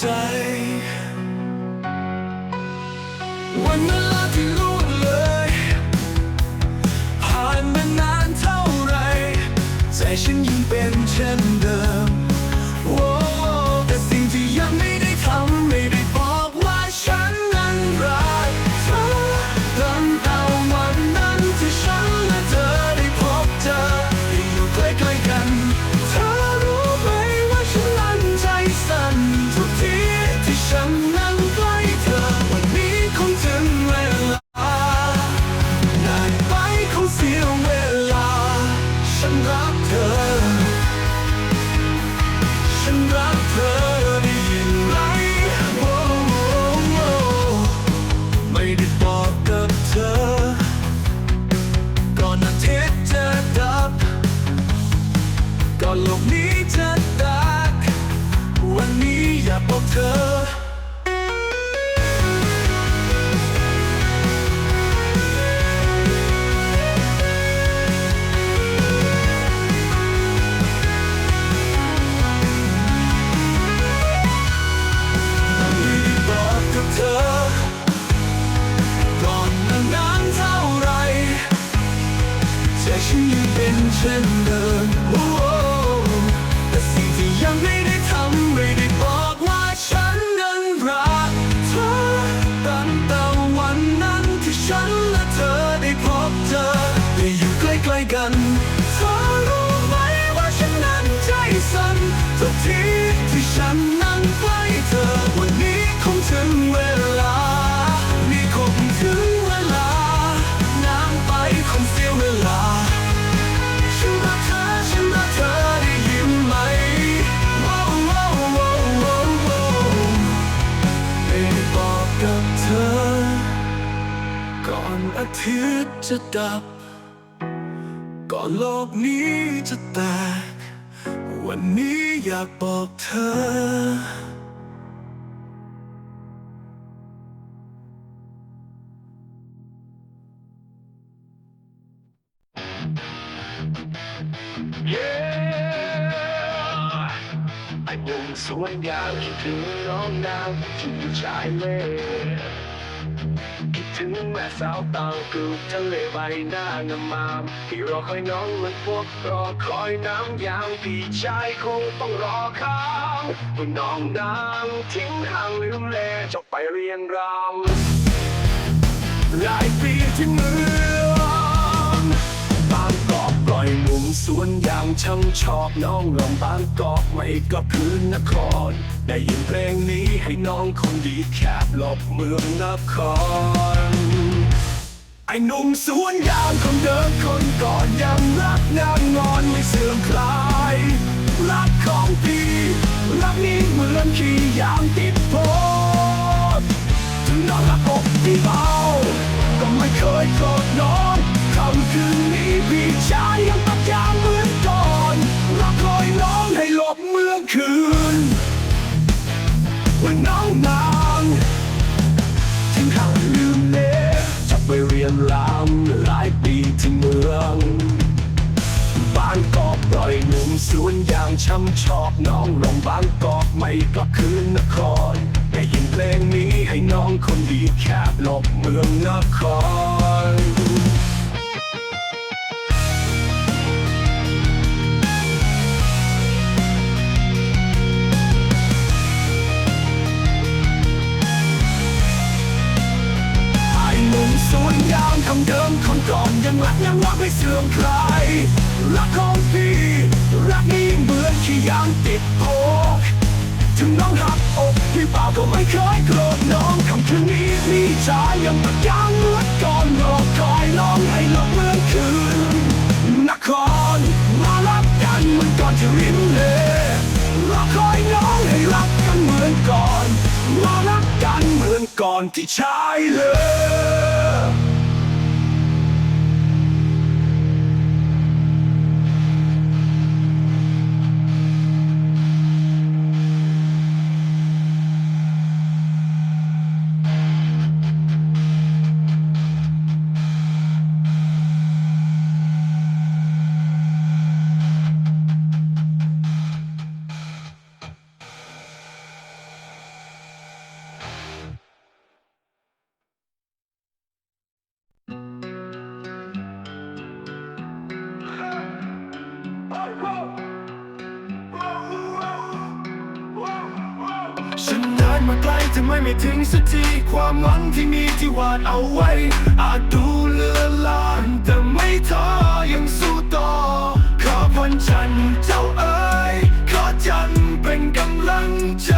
ใจ วันเวลาที่ร่วงเลย ผ่านมานานเท่าไร ใจฉันยังเป็นเช่น จะดับ ก่อนโลกนี้จะแตก วันนี้อยากบอกเธอไอ้วงสวนยางคิดถึงน้องนางที่อยู่ชายเลคิด ถึงแม่สาวต่างกูทะเลใบหน้างามามที่รอคอยน้องเหมือนพวกรอคอยน้ำยางพี่ชายคงต้องรอข้างว่าน้องนางทิ้งห่างลืมแลจบไปเรียนรำหลายปีที่เมืองบางกอกปล่อยมุมสวนยางช่างชอบน้องลองบางกอกไม่ก็พื้นนคร ได้ยินเพลงนี้ให้น้องคนดีแคบหลบเมืองนคร ไอ้หนุ่มสวนยางคนเดิมคนก่อนยังรักนางงอนไม่เสื่อมคลาย รักของพี่รักนี้เหมือนขี้ยางติดโพถึงนอนรับอกที่เบาก็ไม่เคยโกรธน้อง แคบลบเมืองนครไอ้หนุ่มสวนยางคำเดิมคนก่อนยังรักยังรักไม่เสื่อมคลายรักของพี่ รักนี้เหมือนขี้ยางติดโพ ถึงน้องหักอกพี่เปล่าก็ไม่เคยโกรธน้องคำคืนนี้พี่ชายยังปรักยังเมื่อก่อนรอคอยน้องให้หลบเมืองคืนนครมารักกันเหมือนก่อนที่ริมเลรอคอยน้องให้รักกันเหมือนก่อน มารักกันเหมือนก่อนที่ชายเลย ไม่ถึงสักทีความหวังที่มีที่วาดเอาไว้ อาจดูเลือนลางแต่ไม่ท้อยังสู้ต่อ ขอพันทร์เจ้าเอ๋ยขอจันเป็นกำลังใจ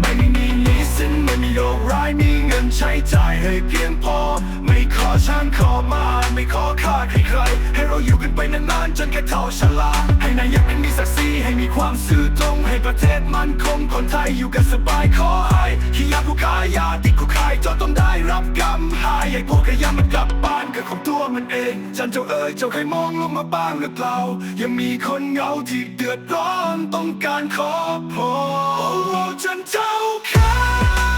ไม่มีหนี้มีสินไม่โรคร้ายมีเงินใช้จ่ายให้เพียงพอ ไม่ขอช่างขอมา ไม่ขอค่า อยู่กันไปนานๆจนแก่เท่าชราให้นายยังมีศักดิ์ศรีให้มีความซื่อตรง ให้ประเทศมั่นคงคนไทยอยู่กันสบายขอให้ขี้ยาผู้ขายยาติดคุกขายจนต้องได้รับกรรมหายให้พวกขยะมันกลับบ้านกับของตัวมันเอง จันเจ้าเอ๋ยเจ้าเคยมองลงมาบ้างหรือเปล่ายังมีคนเหงาที่เดือดร้อนต้องการขอพรโอ้จันเจ้าข้า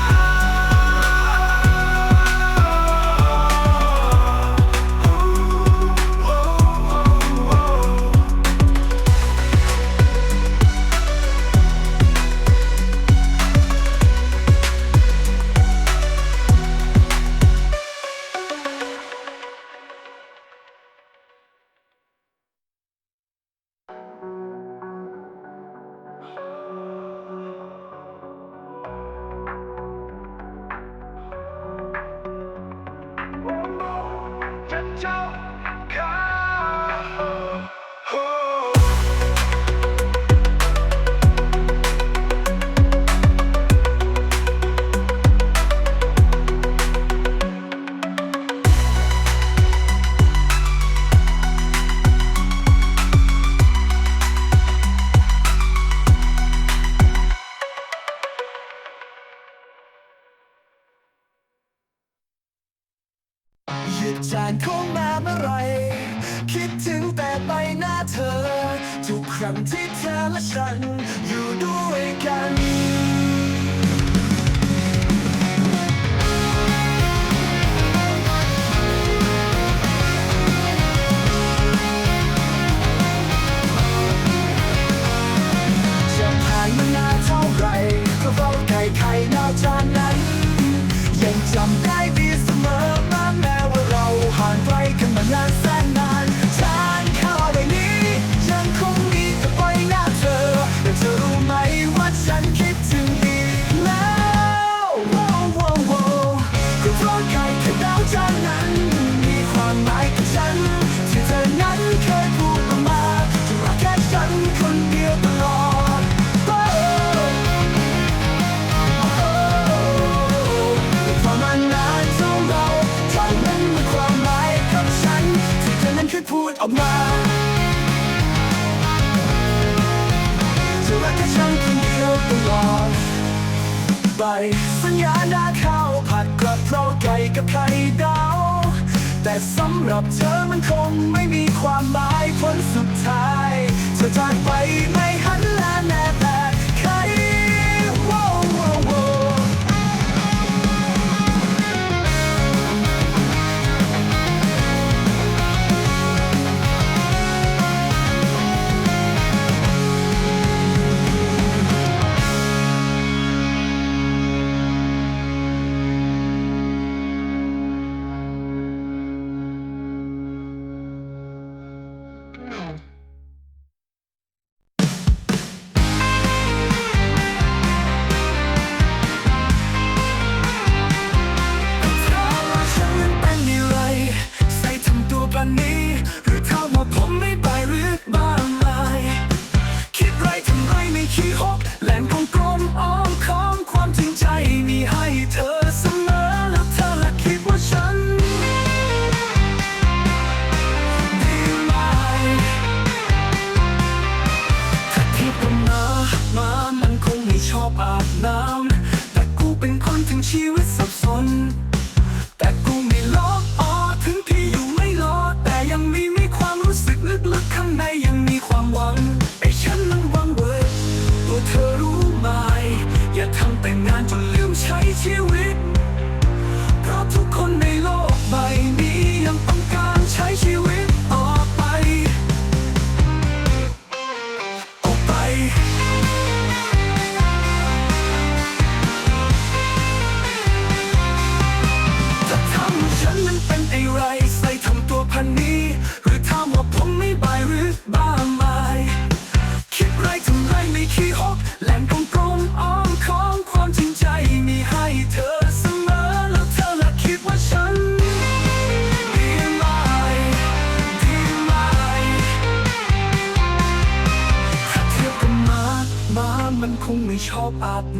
จานเข้ามาเมื่อไร คิดถึงแต่ใบหน้าเธอ ทุกครั้งที่เธอและฉัน ออกมาจะรักแค่ฉันคนเดียวตลอดไปสัญญาหน้าข้าวผัดกระเพราไก่กับไข่ดาว แต่สำหรับเธอมันคงไม่มีความหมายผลสุดท้าย เธอจากไปไม่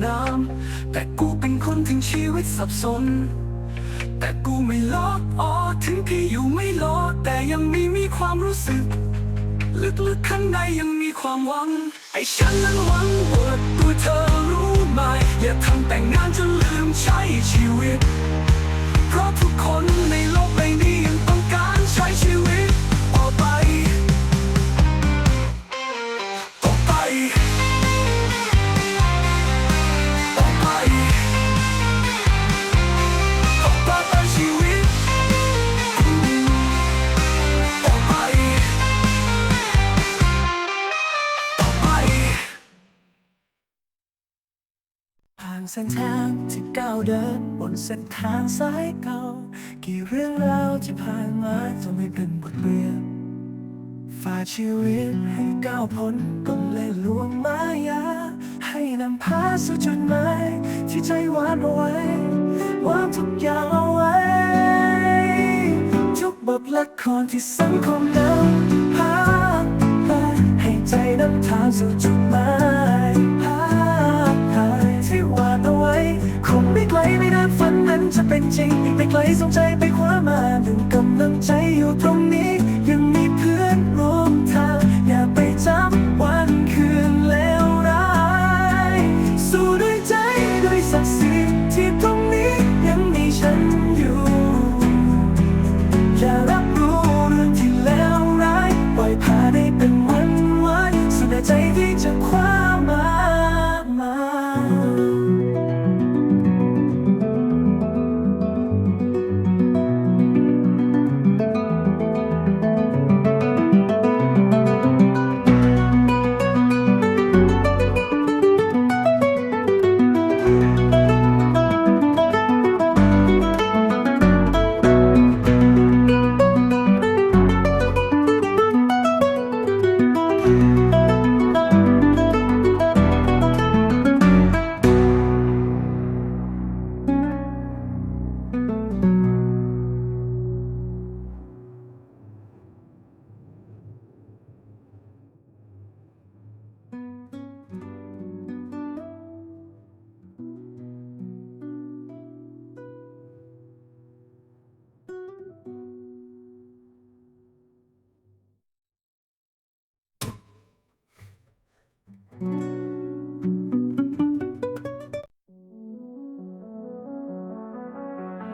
น้ำ แต่กูเป็นคนถึงชีวิตสับสน แต่กูไม่ลดอ๋อถึงพี่อยู่ไม่ลดแต่ยังมีมีความรู้สึก ลึกๆข้างในยังมีความหวัง ไอ้ฉันนั้นหวังว่าตัวเธอรู้ไหม อย่าทำแต่งงานจนลืมใช้ชีวิต เพราะทุกคนในโลก เส้นทางที่ก้าวเดินบนเส้นทางสายเก่า กี่เรื่องราวที่ผ่านมาจะไม่เป็นบทเรียนฝ่าชีวิตให้ก้าวพ้นก็เลยลวงมายา ให้นำพาสู่จุดหมายที่ใจหวานเอาไว้วางทุกอย่างเอาไว้ ทุกบทละครที่สังคมนำพาไปให้ใจนำทางสู่จุดหมาย ไม่ไกลไม่นาฝันนั้นจะเป็นจริง ไม่ไกลส่งใจไปคว้ามาหนึ่งกำลังใจอยู่ตรงนี้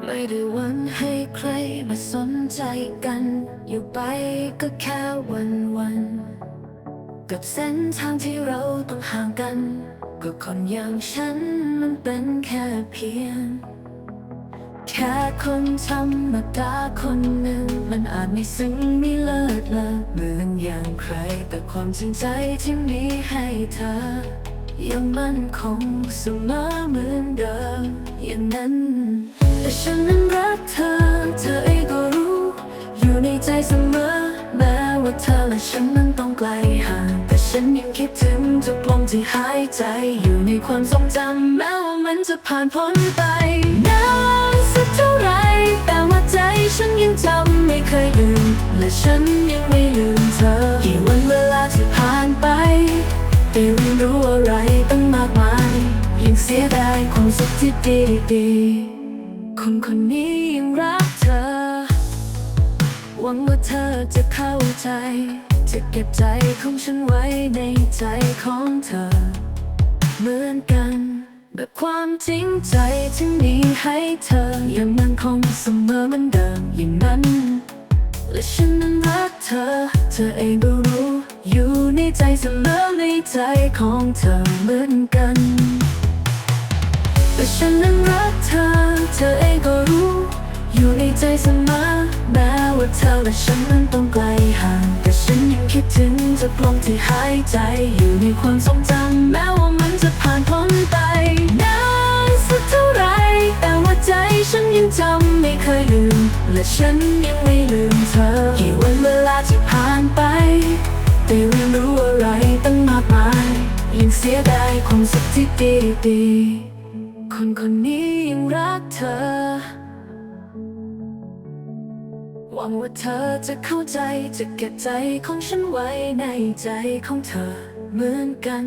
ไม่ได้วันให้ใครมาสนใจกัน อยู่ไปก็แค่วันวัน กับเส้นทางที่เราต้องห่างกัน ก็คนอย่างฉันมันเป็นแค่เพียง แค่คนธรรมดาคนหนึ่ง มันอาจไม่ซึ้งไม่เลิศเลอเหมือนอย่างใคร แต่ความจริงใจที่มีให้เธอ ยังมั่นคงเสมอเหมือนเดิมอย่างนั้น แต่ฉันนั้นรักเธอ เธอเองก็รู้ อยู่ในใจเสมอ แม้ว่าเธอและฉันนั้นต้องไกลห่างแต่ฉันยังคิดถึงทุกลมที่หายใจอยู่ในความทรงจำแม้ว่ามันจะผ่านพ้นไปนาน สักเท่าไรแต่ว่าใจฉันยังจำไม่เคยลืม และฉันยังไม่ลืมเธอกี่วันเวลาที่ผ่านไปได้เรียนรู้อะไรตั้งมากมาย ยังเสียดายความสุขที่ดีดีคนคนนี้ยังรักเธอ หวังว่าเธอจะเข้าใจ จะเก็บใจของฉันไว้ในใจของเธอ เหมือนกัน แบบความจริงใจที่มีให้เธอยังมันคงเสมอเหมือนเดิมอย่างนั้น และฉันนั้นรักเธอ เธอเองก็รู้ อยู่ในใจเสมอในใจของเธอเหมือนกันแต่ฉันนั้นรักเธอ เธอเองก็รู้ อยู่ในใจเสมอแม้ว่าเธอและฉันนั้นต้องไกลห่าง แต่ฉันยังคิดถึงจะลมที่หายใจ อยู่ในความทรงจำแม้ว่ามันจะผ่านพ้นไปนานสักเท่าไร แต่ว่าใจฉันยังจำไม่เคยลืม และฉันยังไม่ลืมเธอกี่วันเวลาที่ผ่านไปได้เรียนรู้อะไรตั้งมากมายยังเสียดายความสุขที่ดีดีคนคนนี้ยังรักเธอ หวังว่าเธอจะเข้าใจจะเก็บใจของฉันไว้ในใจของเธอเหมือนกัน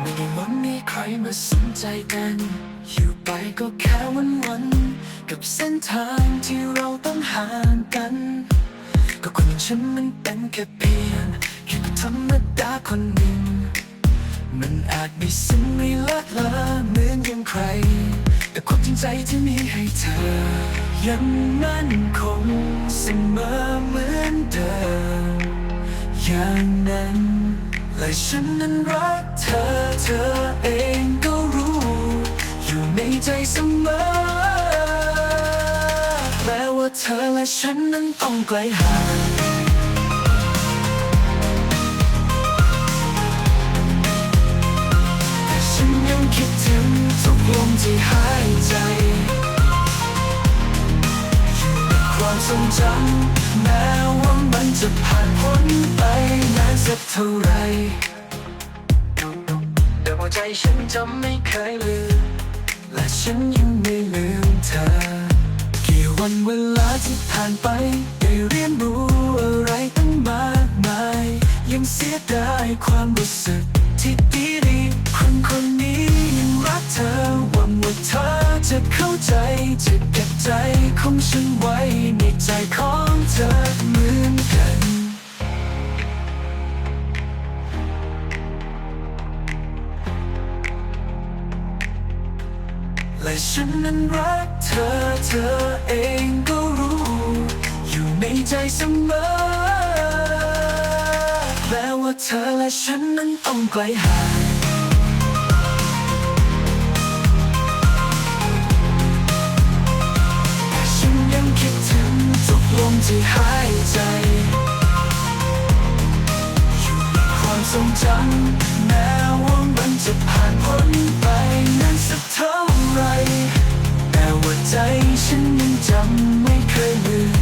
ไม่ได้หวังมีใครมาสนใจกัน อยู่ไปก็แค่วันวันๆกับเส้นทางที่เราต้องห่างกัน ก็คนฉันมันเป็นแค่เพียงแค่ธรรมดาคนหนึ่ง มันอาจไม่ซึ้งไม่ลิศเลอเหมือนอย่างใคร แต่ความจริงใจที่มีให้เธอ ยังมั่นคงเสมอเหมือนเดิมอย่างนั้น และฉันนั้นรักเธอเธอเองก็รู้ อยู่ในใจเสมอแม้ว่าเธอและฉันนั้นต้องไกลห่างแต่ฉันยังคิดถึงทุกลมที่หายใจอยู่ในความทรงจำ แม้ว่ามันจะผ่านพ้นไปนานสักเท่าไร แต่หัวใจฉันจำไม่เคยลืม และฉันยังไม่ลืมเธอ กี่วันเวลาที่ผ่านไป ได้เรียนรู้อะไรตั้งมากมาย ยังเสียดายความรู้สึกที่ดีดีคนคนนี้ เธอหวังว่าเธอจะเข้าใจ จะเก็บใจของฉันไว้ในใจของเธอเหมือนกันและฉันนั้นรักเธอเธอเองก็รู้ อยู่ในใจเสมอแม้ว่าเธอและฉันนั้นต้องไกลห่าง ที่หายใจ อยู่ในความทรงจำแม้ว่ามันจะผ่านพ้นไปนานสักเท่าไร แต่ว่าใจฉันยังจำไม่เคยลืม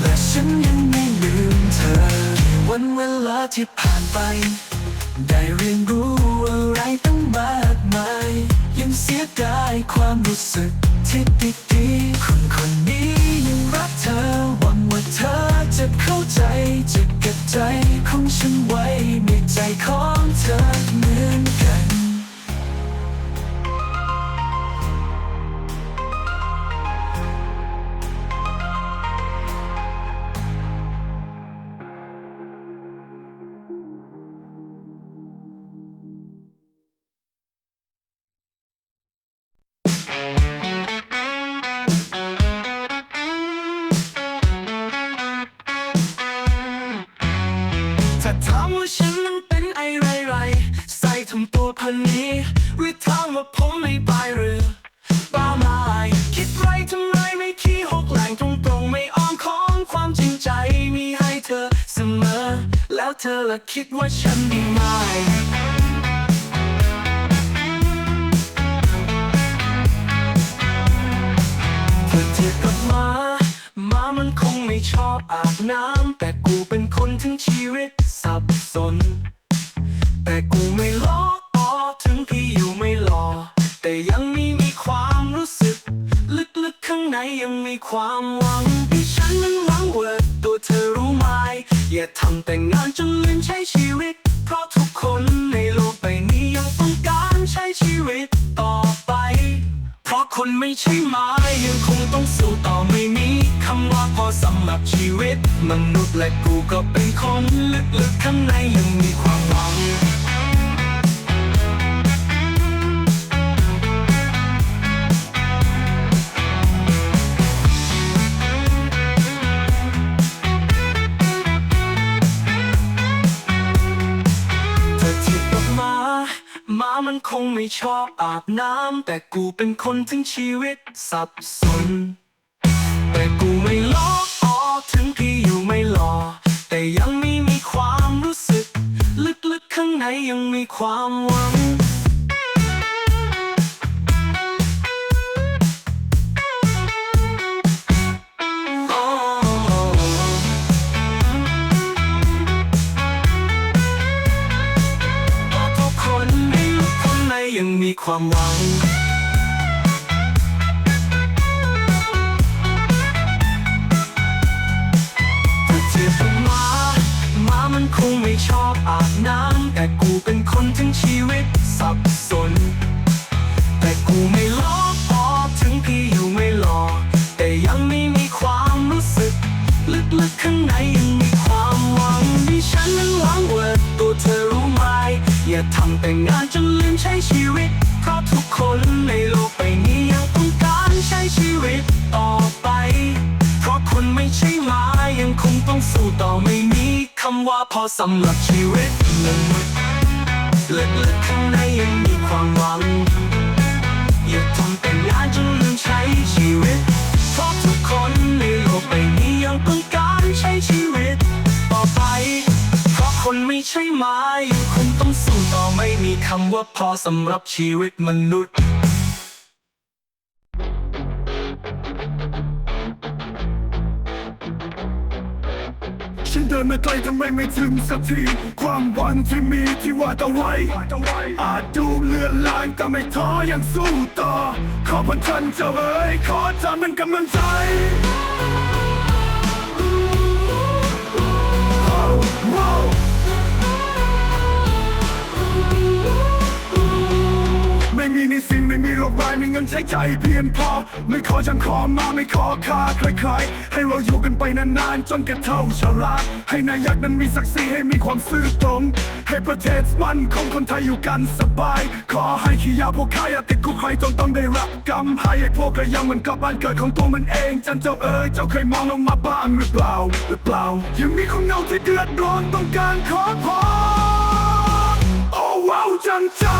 และฉันยังไม่ลืมเธอ วันเวลาที่ผ่านไป ได้เรียนรู้อะไรตั้งมากมาย ยังเสียดายความรู้สึกที่ดีๆคนคนนี้ยังรักเธอ ธอจะเข้าใจจะเก็บใจของฉันไว้ในใจของเธอเหมือนกัน ถ้าถามว่าฉันนั้นเป็นไอไรไรใส่ทำตัวพันนี้หรือถามว่าผมไม่บายหรือบ้าไม้คิดไรทำไรไม่ขี้หกแหล่งตรงตรงไม่อ้อมค้อมความจริงใจมีให้เธอเสมอ แล้วเธอละคิดว่าฉันดีไหมเธอเทียบกับหมาหมามันคงไม่ชอบอาบน้ำแต่กูเป็นคนทั้งชีวิต สับสน แต่กูไม่ล้อออถึงพี่อยู่ไม่หล่อแต่ยังมีมีความรู้สึก ลึกๆข้างในยังมีความหวังที่ฉันนั้นหวังเวิร์ดตัวเธอรู้ไหมอย่าทำแต่งานจนลืมใช้ชีวิต เพราะทุกคนในโลกใบนี้ยังต้องการใช้ชีวิตต่อไป เพราะคนไม่ใช่ไม้ยังคงต้องสู้ต่อ หรับชีวิต มนุษย์และกูก็เป็นคนลึกๆข้างในยังมีความหวังเธอทียบกับหมาหมามันคงไม่ชอบอาบน้ำ แต่กูเป็นคนทั้งชีวิตสับสน แต่กูไม่ล้อออ ถึงพี่อยู่ไม่หล่อ แต่ยังไมีมีความรู้สึก ลึกๆข้างในยังมีความหวังโอ้เพราะทุกคนในลึกข้างในยังมีความหวัง คงไม่ชอบอาบน้ำแต่กูเป็นคนทั้งชีวิตสับสน แต่กูไม่ลบออกถึงพี่อยู่ไม่หลอกแต่ยังไม่มีความรู้สึก ลึกๆข้างในยังมีความหวังที่ฉันนั้นหวังว่าตัวเธอรู้ไหมอย่าทำแต่งานจน ว่าพอสำหรับชีวิตมนุษย์ลึกๆข้างในยังมีความหวัง อย่าทำแต่งานจนลืมใช้ชีวิตเพราะทุกคนในโลกใบนี้ยังต้องการใช้ชีวิต ต่อไป เพราะคนไม่ใช่ไม้ยังคงต้องสู้ต่อไม่มีคำว่าพอสำหรับชีวิตมนุษย์ ฉันเดินมาไกลทำไมไม่ถึงสักที ความหวังที่มีที่ว่าต่อไว้อาจดูเลือนลางแต่ไม่ท้อยังสู้ต่อ ขอพันทันเจ้าเอ๋ยขอจำเป็นกำลังใจ มีนี่สินไม่มีโรคร้ายมีเงินใช้ใจเพียงพอ ไม่ขอจังขอมาไม่ขอค่าใครๆให้เราอยู่กันไปนานๆ จนแก่เท่าชราให้นายกนั้นมีศักดิ์ศรีให้มีความซื่อตรง ให้ประเทศมันของคนไทยอยู่กันสบาย ขอให้ขี้ยาพวกข้าอย่าติดคุกใครจนต้องได้รับกรรมให้ไอ้พวกกระยังมันกลับบ้านเกิดของตัวมันเองจันเจ้าเอ๋ยเจ้าเคยมองลงมาบ้างหรือเปล่าหรือเปล่า ยังมีคนเงาที่เดือดร้อนต้องการขอพรโอ้ว้าวจันเจ้า